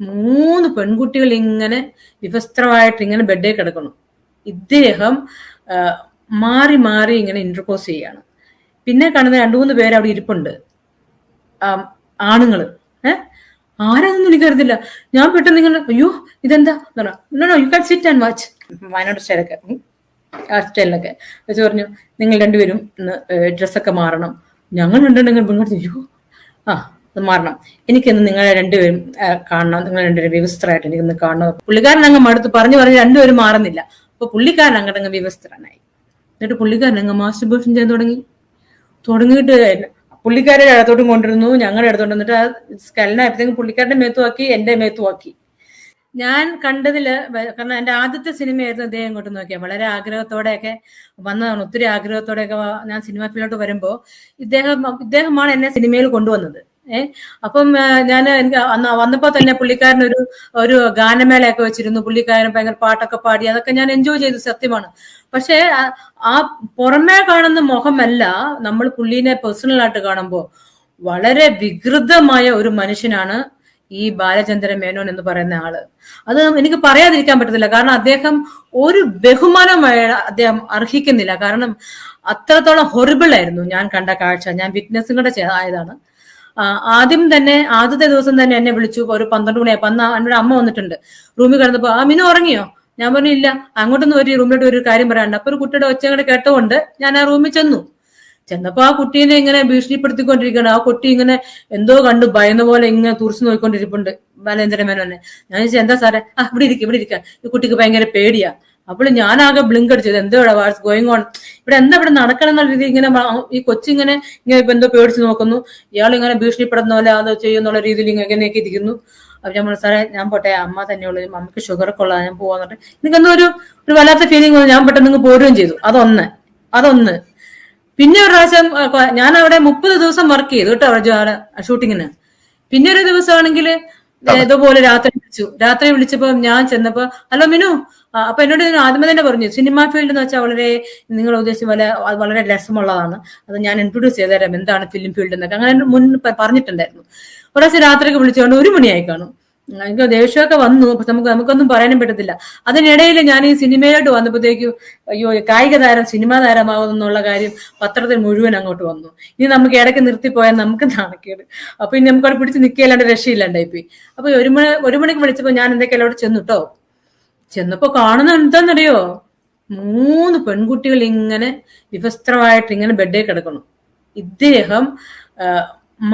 മൂന്ന് പെൺകുട്ടികൾ ഇങ്ങനെ വിവസ്ത്രമായിട്ട് ഇങ്ങനെ ബെഡിൽ കിടക്കണം ഇദ്ദേഹം മാറി മാറി ഇങ്ങനെ ഇന്റർകോസ് ചെയ്യാണ്. പിന്നെ കാണുന്ന രണ്ടു മൂന്ന് പേര് അവിടെ ഇരിപ്പുണ്ട്. ആണുങ്ങൾ. ഏഹ് ആരാണെന്ന് എനിക്കറിയത്തില്ല ഞാൻ പെട്ടെന്ന് നിങ്ങൾ അയ്യോ ഇതെന്താ? No you can sit and watch Wayanad സ്റ്റൈലൊക്കെ. ആ സ്റ്റൈലിലൊക്കെ. വെച്ച് പറഞ്ഞു നിങ്ങൾ രണ്ടുപേരും ഡ്രസ്സൊക്കെ മാറണം. ഞങ്ങൾ രണ്ടുണ്ടെങ്കിൽ പെൺകുട്ടി അയ്യോ. ആ അത് മാറണം. എനിക്കിന്ന് നിങ്ങളെ രണ്ടുപേരും കാണണം. നിങ്ങൾ രണ്ടുപേരും വ്യവസ്ഥരായിട്ട് എനിക്കൊന്ന് കാണണം. പുള്ളിക്കാരൻ അങ്ങ് മടുത്ത് പറഞ്ഞു പറഞ്ഞ് രണ്ടുപേരും മാറുന്നില്ല. അപ്പൊ പുള്ളിക്കാരൻ അങ്ങോട്ടങ്ങ് വ്യവസ്ഥരനായി എന്നിട്ട് പുള്ളിക്കാരൻ അങ്ങ് മാസ്റ്റർബേഷൻ ചെയ്യാൻ തുടങ്ങി. തുടങ്ങിയിട്ട് പുള്ളിക്കാരുടെ ഇടത്തോട്ടും കൊണ്ടിരുന്നു ഞങ്ങളുടെ ഇടത്തോട്ട് വന്നിട്ട് ആ സ്കലിനായപ്പോഴത്തേക്കും പുള്ളിക്കാരുടെ മേത്തുമാക്കി എന്റെ മേത്തുമാക്കി ഞാൻ കണ്ടതിൽ കാരണം എന്റെ ആദ്യത്തെ സിനിമയായിരുന്നു അദ്ദേഹം ഇങ്ങോട്ട് നോക്കിയാൽ വളരെ ആഗ്രഹത്തോടെയൊക്കെ വന്നതാണ്. ഒത്തിരി ആഗ്രഹത്തോടെയൊക്കെ ഞാൻ സിനിമ ഫീൽഡിലോട്ട് വരുമ്പോൾ ഇദ്ദേഹം ഇദ്ദേഹമാണ് എന്നെ സിനിമയിൽ കൊണ്ടുവന്നത്. ഏഹ് അപ്പം ഞാൻ എനിക്ക് അന്ന് വന്നപ്പോ തന്നെ പുള്ളിക്കാരൻ ഒരു ഒരു ഗാനമേളയൊക്കെ വെച്ചിരുന്നു. പുള്ളിക്കാരൻ ഭയങ്കര പാട്ടൊക്കെ പാടി. അതൊക്കെ ഞാൻ എൻജോയ് ചെയ്തു സത്യമാണ്. പക്ഷേ ആ- പുറമേ കാണുന്ന മുഖമല്ല നമ്മൾ പുള്ളീനെ പേഴ്സണൽ ആയിട്ട് കാണുമ്പോൾ വളരെ വികൃതമായ ഒരു മനുഷ്യനാണ് ഈ ബാലചന്ദ്രൻ മേനോൻ എന്ന് പറയുന്ന ആൾ. അത് എനിക്ക് പറയാതിരിക്കാൻ പറ്റത്തില്ല. കാരണം അദ്ദേഹം ഒരു ബഹുമാനമായ അദ്ദേഹം അർഹിക്കുന്നില്ല. കാരണം അത്രത്തോളം ഹൊറിബിൾ ആയിരുന്നു ഞാൻ കണ്ട കാഴ്ച. ഞാൻ വിറ്റ്നസ്സും കൂടെ ആയതാണ്. ആദ്യം തന്നെ ആദ്യത്തെ ദിവസം തന്നെ എന്നെ വിളിച്ചു. ഒരു പന്ത്രണ്ട് മണിയായപ്പോ അന്ന് എന്നോട് അമ്മ വന്നിട്ടുണ്ട്. റൂമിൽ കിടന്നപ്പോ ആ മിനു ഉറങ്ങിയോ? ഞാൻ പറഞ്ഞു ഇല്ല. അങ്ങോട്ടൊന്നും ഒരു റൂമിലോട്ട് ഒരു കാര്യം പറയാണ്ട്. അപ്പൊ ഒരു കുട്ടിയുടെ ഒച്ച കൂടെ കേട്ടുകൊണ്ട് ഞാൻ ആ റൂമിൽ ചെന്നു. ചെന്നപ്പോ ആ കുട്ടീനെ ഇങ്ങനെ ഭീഷണിപ്പെടുത്തിക്കൊണ്ടിരിക്കുകയാണ്. ആ കുട്ടി ഇങ്ങനെ എന്തോ കണ്ടു ഭയന്ന പോലെ ഇങ്ങനെ തുറച്ചു നോക്കിക്കൊണ്ടിരിപ്പുണ്ട്. ബാലേന്ദ്ര മേനോനെ ഞാൻ ചോദിച്ചാൽ എന്താ സാറേ? ആ ഇവിടെ ഇരിക്കുക ഇവിടെ ഇരിക്കുക ഈ കുട്ടിക്ക് ഭയങ്കര പേടിയാ. അപ്പോൾ ഞാനാകെ ബ്ലിങ്ക് അടിച്ചത്. എന്തോ വാട്സ് ഗോയിങ് ഓൺ ഇവിടെ എന്താ ഇവിടെ നടക്കണം എന്നുള്ള രീതി ഇങ്ങനെ ഈ കൊച്ചിങ്ങനെ ഇങ്ങനെ ഇപ്പൊ എന്തോ പേടിച്ച് നോക്കുന്നു. ഇയാൾ ഇങ്ങനെ ഭീഷണിപ്പെടുന്ന പോലെ അതോ ചെയ്യുന്നുള്ള രീതിയിൽ ഇങ്ങനെയൊക്കെ ഇരിക്കുന്നു. അപ്പൊ ഞാൻ സാറേ ഞാൻ പോട്ടെ. അമ്മ തന്നെയുള്ളൂ അമ്മയ്ക്ക് ഷുഗർ ഒക്കെ ഉള്ളതാ ഞാൻ പോവാന്നിട്ട് എനിക്കെന്തോ ഒരു ഒരു വല്ലാത്ത ഫീലിംഗ് ഞാൻ പെട്ടെന്ന് നിങ്ങൾ പോരുകയും ചെയ്തു. അതൊന്ന് അതൊന്ന്. പിന്നെ ഒരു പ്രാവശ്യം ഞാൻ അവിടെ മുപ്പത് ദിവസം വർക്ക് ചെയ്തു കേട്ടോ ഷൂട്ടിങ്ങിന് പിന്നെ ഒരു ദിവസമാണെങ്കിൽ ഇതുപോലെ രാത്രി വിളിച്ചു. രാത്രി വിളിച്ചപ്പോ ഞാൻ ചെന്നപ്പോ ഹലോ മിനു അപ്പൊ എന്നോട് ഞാൻ ആദ്യമേ തന്നെ പറഞ്ഞു സിനിമ ഫീൽഡ് എന്ന് വെച്ചാൽ വളരെ നിങ്ങൾ ഉദ്ദേശിച്ച പോലെ വളരെ രസമുള്ളതാണ്. അത് ഞാൻ ഇൻട്രൊഡ്യൂസ് ചെയ്തുതരാം. എന്താണ് ഫിലിം ഫീൽഡ് എന്നൊക്കെ. അങ്ങനെ മുൻ പറഞ്ഞിട്ടുണ്ടായിരുന്നു. ഒരാഴ്ച രാത്രിക്ക് വിളിച്ചുകൊണ്ട് ഒരു മണിയായി കാണും. എനിക്ക് ദേഷ്യമൊക്കെ വന്നു നമുക്ക് നമുക്കൊന്നും പറയാനും പറ്റത്തില്ല. അതിനിടയിൽ ഞാൻ ഈ സിനിമയിലോട്ട് വന്നപ്പോഴത്തേക്കും അയ്യോ കായിക താരം സിനിമാ താരമാകുന്നുള്ള കാര്യം പത്രത്തിൽ മുഴുവൻ അങ്ങോട്ട് വന്നു. ഇനി നമുക്ക് ഇടയ്ക്ക് നിർത്തിപ്പോയാൽ നമുക്ക് നാണക്കേട്. അപ്പൊ ഇനി നമുക്ക് അവിടെ പിടിച്ച് നിൽക്കില്ലാണ്ട് രക്ഷയില്ലാണ്ടായി പോയി. അപ്പൊ ഒരു മണി ഒരു മണിക്ക് വിളിച്ചപ്പോ ഞാൻ എന്തൊക്കെയല്ലോ അവിടെ ചെന്നു കേട്ടോ ചെന്നപ്പോ കാണുന്ന എന്താന്നറിയോ? മൂന്ന് പെൺകുട്ടികൾ ഇങ്ങനെ വിവസ്ത്രമായിട്ട് ഇങ്ങനെ ബെഡേ കിടക്കണം ഇദ്ദേഹം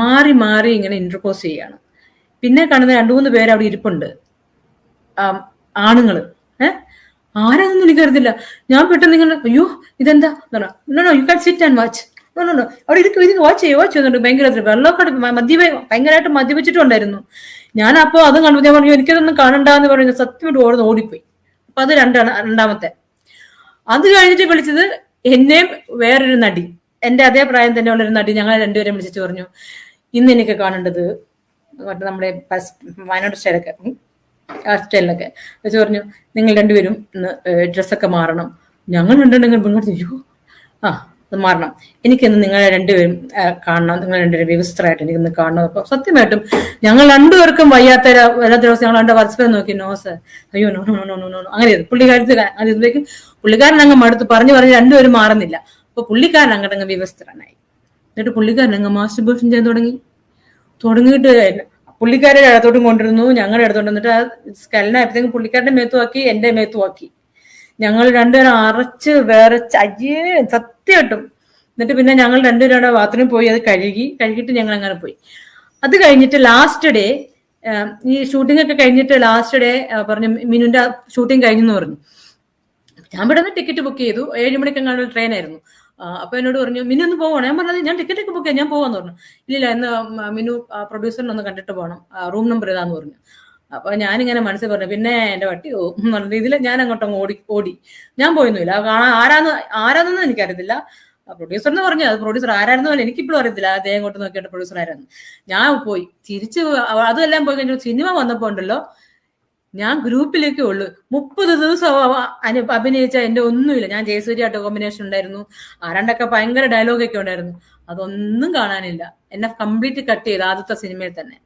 മാറി മാറി ഇങ്ങനെ ഇന്റർപോസ് ചെയ്യാണ്. പിന്നെ കാണുന്ന രണ്ടു മൂന്ന് പേര് അവിടെ ഇരിപ്പുണ്ട്. ആണുങ്ങൾ ഏഹ് ആരാന്നൊന്നും എനിക്കറിയത്തില്ല ഞാൻ പെട്ടെന്ന് നിങ്ങൾ അയ്യോ ഇതെന്താ? No you can sit and watch no no no അവിടെ ഇരിക്കും ഇത് വാച്ച് ചെയ്യോ വാച്ച് ചെയ്യുന്നുണ്ട് ഭയങ്കര വെള്ളമൊക്കെ മദ്യ ഭയങ്കരമായിട്ട് മദ്യപിച്ചിട്ടുണ്ടായിരുന്നു. ഞാൻ അപ്പോൾ അതും കണ്ടു ഞാൻ പറഞ്ഞു എനിക്കതൊന്നും കാണണ്ടെന്ന് പറഞ്ഞു സത്യമായിട്ട് ഓർന്ന് ഓടിപ്പോയി. അപ്പൊ അത് രണ്ടാണ് രണ്ടാമത്തെ. അത് കഴിഞ്ഞിട്ട് വിളിച്ചത് എന്നെയും വേറൊരു നടി. എന്റെ അതേ പ്രായം തന്നെ ഉള്ള ഒരു നടി ഞങ്ങളെ രണ്ടുപേരെയും വിളിച്ചിട്ട് പറഞ്ഞു ഇന്ന് എനിക്ക് കാണേണ്ടത് നമ്മുടെ വയനാട് സ്റ്റൈലൊക്കെ ആ സ്റ്റൈലിലൊക്കെ. വെച്ച് പറഞ്ഞു നിങ്ങൾ രണ്ടുപേരും ഡ്രസ്സൊക്കെ മാറണം. ഞങ്ങൾ രണ്ടുണ്ടെങ്കിൽ പെൺകുട്ടി അയ്യോ ആ മാറണം. എനിക്കിന്ന് നിങ്ങളെ രണ്ടുപേരും കാണണം. നിങ്ങൾ രണ്ടുപേരും വ്യവസ്ഥരായിട്ട് എനിക്കിന്ന് കാണണം. അപ്പൊ സത്യമായിട്ടും ഞങ്ങൾ രണ്ടുപേർക്കും വയ്യാത്ത വല്ലാത്ത ദിവസം ഞങ്ങൾ രണ്ട് പരസ്പരം നോക്കി നോ സർ. അയ്യോ no no no no no അങ്ങനെ പുള്ളിക്കാരത്ത് അങ്ങനെ ഇതിലേക്ക് പുള്ളിക്കാരൻ അങ്ങ് മടുത്ത് പറഞ്ഞു പറഞ്ഞ് രണ്ടുപേരും മാറുന്നില്ല. അപ്പൊ പുള്ളിക്കാരൻ അങ്ങോട്ടങ്ങ് വിവസ്ത്രനായി. എന്നിട്ട് പുള്ളിക്കാരൻ അങ്ങ് മാസ്റ്റർബേഷൻ ചെയ്യാൻ തുടങ്ങി. തുടങ്ങിയിട്ട് പുള്ളിക്കാരുടെ ഇടത്തോട്ടും കൊണ്ടിരുന്നു ഞങ്ങളുടെ ഇടത്തോട്ട് വന്നിട്ട് ആ സ്കലിനായപ്പോഴത്തേക്കും പുള്ളിക്കാരുടെ മേത്തുമാക്കി എന്റെ മേത്തുമാക്കി ഞങ്ങൾ രണ്ടുപേരും അറച്ച് വിറച്ച് അയ്യേ സത്യമായിട്ടും എന്നിട്ട് പിന്നെ ഞങ്ങൾ രണ്ടുപേരും അവിടെ ബാത്റൂമിൽ പോയി അത് കഴുകി കഴുകിയിട്ട് ഞങ്ങൾ അങ്ങനെ പോയി. അത് കഴിഞ്ഞിട്ട് ലാസ്റ്റ് ഡേ ഈ ഷൂട്ടിംഗ് ഒക്കെ കഴിഞ്ഞിട്ട് ലാസ്റ്റ് ഡേ പറഞ്ഞു മിനുന്റെ ഷൂട്ടിംഗ് കഴിഞ്ഞെന്ന് പറഞ്ഞു. ഞാൻ ഇവിടെ നിന്ന് ടിക്കറ്റ് ബുക്ക് ചെയ്തു. ഏഴ് മണിക്കെങ്ങാണ്ട് ട്രെയിൻ ആയിരുന്നു. അപ്പൊ എന്നോട് പറഞ്ഞു മിനു ഒന്ന് പോവാണ് ഞാൻ പറഞ്ഞത് ഞാൻ ടിക്കറ്റ് ഒക്കെ ബുക്ക് ചെയ്യാം ഞാൻ പോവാന്ന് പറഞ്ഞു. ഇല്ല ഇന്ന് മിനു പ്രൊഡ്യൂസറിനെ ഒന്ന് കണ്ടിട്ട് പോകണം റൂം നമ്പർ ഇതാന്ന് പറഞ്ഞു. അപ്പൊ ഞാനിങ്ങനെ മനസ്സിൽ പറഞ്ഞു പിന്നെ എന്റെ വട്ടി പോവും പറഞ്ഞു രീതിയിൽ ഞാൻ അങ്ങോട്ടങ്ങ് ഓടി ഓടി. ഞാൻ പോയൊന്നുമില്ല. കാണാൻ ആരാന്ന് ആരാന്നൊന്നും എനിക്കറിയത്തില്ല. പ്രൊഡ്യൂസർ എന്ന് പറഞ്ഞു അത് പ്രൊഡ്യൂസർ ആരായിരുന്നു എനിക്കിപ്പോഴും അറിയത്തില്ല. അദ്ദേഹം ഇങ്ങോട്ട് നോക്കിയിട്ട് പ്രൊഡ്യൂസർ ആരായിരുന്നു ഞാൻ പോയി. തിരിച്ച് അതെല്ലാം പോയി കഴിഞ്ഞു സിനിമ വന്നപ്പോ ഉണ്ടല്ലോ. ഞാൻ ഗ്രൂപ്പിലേക്കേ ഉള്ളൂ. മുപ്പത് ദിവസം അനു- അഭിനയിച്ച എന്റെ ഒന്നുമില്ല. ഞാൻ ജയസൂര്യായിട്ട് കോമ്പിനേഷൻ ഉണ്ടായിരുന്നു. ആരാണ്ടൊക്കെ ഭയങ്കര ഡയലോഗൊക്കെ ഉണ്ടായിരുന്നു. അതൊന്നും കാണാനില്ല. എന്നെ കംപ്ലീറ്റ് കട്ട് ചെയ്ത് ആദ്യത്തെ സിനിമയിൽ തന്നെ.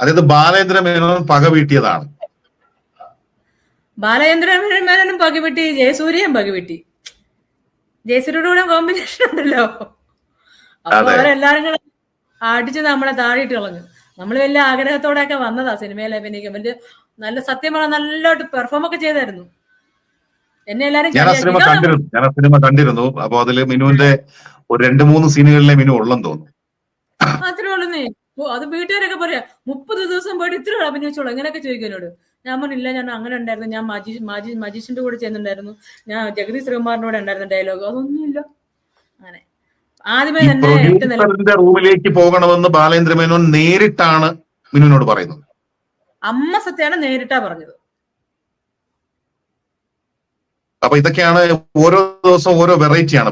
അതായത് ബാലേന്ദ്ര മേനോൻ പക വീട്ടിയതാണ്. ബാലചന്ദ്ര മേനോനും പകിവിട്ടി ജയസൂര്യയും പക ജയസൂര്യയുടെ കൂടെ കോമ്പിനേഷൻ ഉണ്ടല്ലോ. അപ്പൊ. അവരെല്ലാരും കൂടെ അടിച്ച് നമ്മളെ താഴെയിട്ട് കളഞ്ഞു. നമ്മൾ വലിയ ആഗ്രഹത്തോടെ ഒക്കെ വന്നതാ സിനിമയിൽ അഭിനയിക്കാൻ. വലിയ നല്ല സത്യം പറഞ്ഞാൽ നല്ലോട്ട് പെർഫോം ഒക്കെ ചെയ്തായിരുന്നു. എന്നെ എല്ലാരും ഞാൻ ആ സിനിമ കണ്ടിരുന്നു. ഞാൻ ആ സിനിമ കണ്ടിരുന്നു. അപ്പൊ അതിൽ മിനുവിന്റെ ഒരു രണ്ട് മൂന്ന് സീനുകളിലെ മിനു ഉള്ളെന്ന് തോന്നുന്നു. അത്രേ ഉള്ളൂന്നേ അത് വീട്ടുകാരൊക്കെ പറയാ മുപ്പത് ദിവസം പോയിട്ട് ഇത്ര അഭിനയിച്ചോളൂ എങ്ങനെയൊക്കെ? ചോദിക്കും എന്നോട്. ഞാൻ പറഞ്ഞില്ല ഞാൻ അങ്ങനെ ഉണ്ടായിരുന്നു. ഞാൻ മജീഷ് മജീഷ് മജീഷിന്റെ കൂടെ ചെന്നുണ്ടായിരുന്നു ഞാൻ ജഗതി ശ്രീകുമാറിനോട് ഉണ്ടായിരുന്നു ഡയലോഗ് അതൊന്നുമില്ല. അങ്ങനെ. ആദ്യമേ തന്നെ റൂമിലേക്ക് പോകണമെന്ന് ബാലേന്ദ്രമേനോൻ നേരിട്ടാണ് മിനുവിനോട് പറയുന്നത്. അമ്മ സത്യാണ് നേരിട്ടാ പറഞ്ഞത്. അപ്പൊ ഇതൊക്കെയാണ് ഓരോ ദിവസവും ഓരോ വെറൈറ്റിയാണ്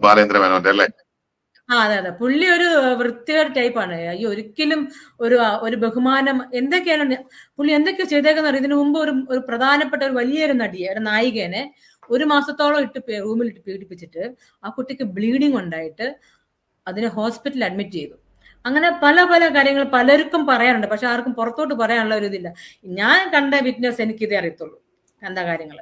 ബാലേന്ദ്ര മേനോന്റെ അല്ലെ? ആ അതെ അതെ. പുള്ളി ഒരു വൃത്തികേട് ടൈപ്പാണ് ഈ ഒരിക്കലും ഒരു ഒരു ബഹുമാനം എന്തൊക്കെയാണ് പുള്ളി എന്തൊക്കെയോ ചെയ്തേക്കെന്ന് അറിയാം? ഇതിനു മുമ്പ് ഒരു ഒരു പ്രധാനപ്പെട്ട ഒരു വലിയൊരു നടിയെ ഒരു നായികേനെ ഒരു മാസത്തോളം ഇട്ട് റൂമിൽ ഇട്ട് പീഡിപ്പിച്ചിട്ട് ആ കുട്ടിക്ക് ബ്ലീഡിങ് ഉണ്ടായിട്ട് അതിനെ ഹോസ്പിറ്റലിൽ അഡ്മിറ്റ് ചെയ്തു. അങ്ങനെ പല പല കാര്യങ്ങൾ പലർക്കും പറയാനുണ്ട്. പക്ഷെ ആർക്കും പുറത്തോട്ട് പറയാനുള്ള ഒരു ഇതില്ല. ഞാൻ കണ്ട വിറ്റ്നസ് എനിക്കിതേ അറിയത്തുള്ളൂ. കണ്ട കാര്യങ്ങൾ